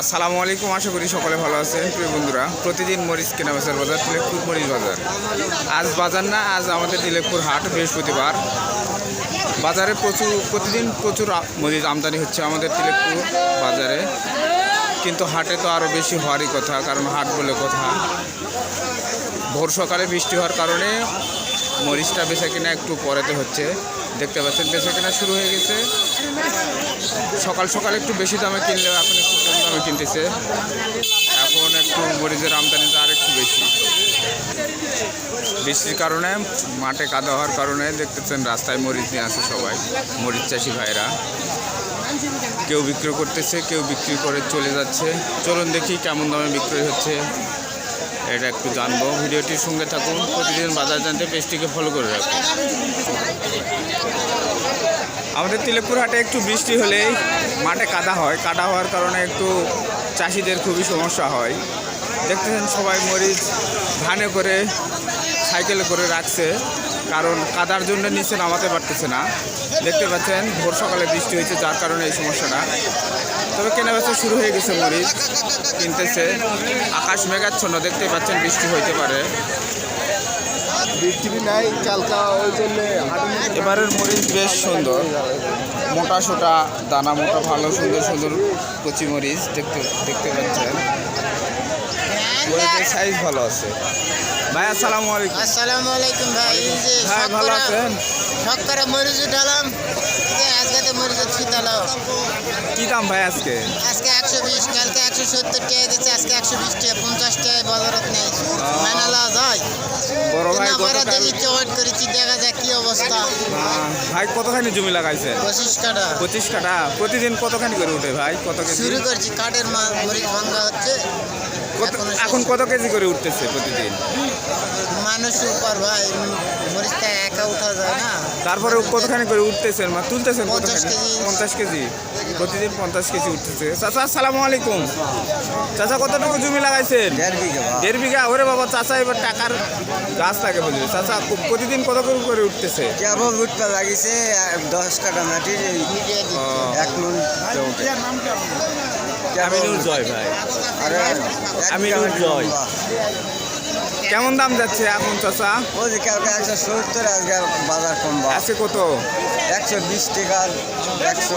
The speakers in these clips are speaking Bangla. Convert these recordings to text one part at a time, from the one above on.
আসসালামু আলাইকুম, আশা করি সকলে ভালো আছেন। প্রিয় বন্ধুরা, প্রতিদিন মরিচ কেনা বেচার বাজার, তিলেকপুর মরিচ বাজার। আজ বাজার না, আজ আমাদের তিলেকপুর হাট, বৃহস্পতিবার। বাজারে প্রচুর, প্রতিদিন প্রচুর মরিচ আমদানি হচ্ছে আমাদের তিলেকপুর বাজারে। কিন্তু হাটে তো আরও বেশি হওয়ারই কথা, কারণ হাট বলে কথা। ভোর সকালে বৃষ্টি হওয়ার কারণে মরিচটা বেচা কিনা একটু পরেতে হচ্ছে। দেখতে পাচ্ছেন, বেচা কিনা শুরু হয়ে গেছে। সকাল সকাল একটু বেশি দামে কিনলেও এখন একটু কম দামে কিনতেছে। এখন একটু মরিচের আমদানিটা আর একটু বেশি। বৃষ্টির কারণে, মাঠে কাদা হওয়ার কারণে দেখতেছেন রাস্তায় মরিচ নিয়ে আসে সবাই, মরিচ চাষি ভাইরা কেউ বিক্রি করতেছে, কেউ বিক্রি করে চলে যাচ্ছে। চলুন দেখি কেমন দামে বিক্রি হচ্ছে। এটা একটু জানব। ভিডিওটির সঙ্গে থাকুন, প্রতিদিন বাজার জানতে পেজটিকে ফলো করে রাখুন। আমাদের তিলেকপুর হাটে একটু বৃষ্টি হলেই মাঠে কাদা হয়। কাদা হওয়ার কারণে একটু চাষিদের খুবই সমস্যা হয়। দেখতেছেন সবাই মরিচ ধানে করে, সাইকেলে করে রাখছে। কারণ কাদার জন্য নিচে নামাতে পারতেছে না। দেখতে পাচ্ছেন, ভোর সকালে বৃষ্টি হয়েছে, যার কারণে এই সমস্যাটা। তবে কেনাবেচা শুরু হয়ে গেছে মরিচ কিনতেছে। আকাশ মেঘাচ্ছন্ন দেখতে পাচ্ছেন বৃষ্টি হইতে পারে। বৃষ্টি নাই? কালকা ওই জন্য এবারের মরিচ বেশ সুন্দর। মোটা সোটা দানা মোটা ভালো সুন্দর সুন্দর কচি মরিচ দেখতে দেখতে পাচ্ছেন। মরিচের সাইজ ভালো আছে। ভাই আসসালামু আলাইকুম। আসসালামু আলাইকুম ভাই এই যে ভাই ভালো আছেন? শখ করে মরিচ উঠালাম আজকে মরিচ ছিটালো কি দাম ভাই আজকে? আজকে একশো বিশ কালকে একশো সত্তর টাকা দিচ্ছে আজকে একশো বিশ টাকা পঞ্চাশ টাকা বাজারত নেই। বড় ভাই গতকাল দেখি করেছি দেখা যাক কি অবস্থা। ভাই কতখানি জমি লাগাইছে? পঁচিশ কাটা পঁচিশ কাটা প্রতিদিন কতখানি করে উঠে ভাই? কত কেজি? শুরু করছি কাঠের মা- মরিচ ভাঙ্গা হচ্ছে। কত এখনও কত কেজি করে উঠতেছে প্রতিদিন? মানুষ উপর ভাই মরিচটা একা উঠা যায় না। তারপরে কতখানি করে উঠতেছেন? মানে তুলতেছেন পঞ্চাশ কেজি। পঞ্চাশ কেজি? প্রতিদিন পঞ্চাশ কেজি উঠতেছে। চাচা আসসালামু আলাইকুম। চাচা কতটুকু জমি লাগাইছেন? দেড় বিঘা দেড় বিঘা? ওরে বাবা চাচা এবার টাকার গাছ থাকে বুঝলি। চাচা প্রতিদিন কত করে করে উঠতেছে? কেবল উঠতে লাগিছে দশ কাটা মাটির ও, এক নুন। আমিনুর জয় ভাই। আর আমিনুর জয়। কেমন দাম যাচ্ছে এখন চাচা? ওই যে কালকে একশো সত্তর আজকে বাজার কম আছে কত? একশো বিশ টাকা একশো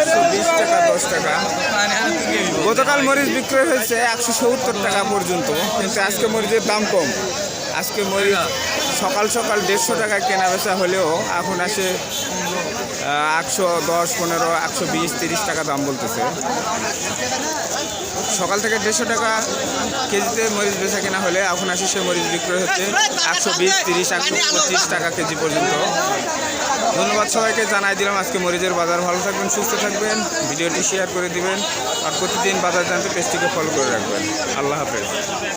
একশো বিশ টাকা দশ টাকা। গতকাল মরিচ বিক্রয় হয়েছে একশো সত্তর টাকা পর্যন্ত কিন্তু আজকে মরিচের দাম কম। আজকে মরিচ সকাল সকাল দেড়শো টাকা কেনা বেচা হলেও এখন আসে একশো দশ, পনেরো একশো বিশ, তিরিশ টাকা দাম বলতেছে। সকাল থেকে দেড়শো টাকা কেজিতে মরিচ বেচা কেনা হলে এখন আসে সে মরিচ বিক্রয় হচ্ছে একশো বিশ, তিরিশ একশো পঁচিশ টাকা কেজি পর্যন্ত। ধন্যবাদ সবাইকে, জানাই দিলাম আজকে মরিচের বাজার। ভালো থাকবেন, সুস্থ থাকবেন, ভিডিওটি শেয়ার করে দিবেন, আর প্রতিদিন বাজার জানতে পেজটিকে ফলো করে রাখবেন। আল্লাহ হাফেজ।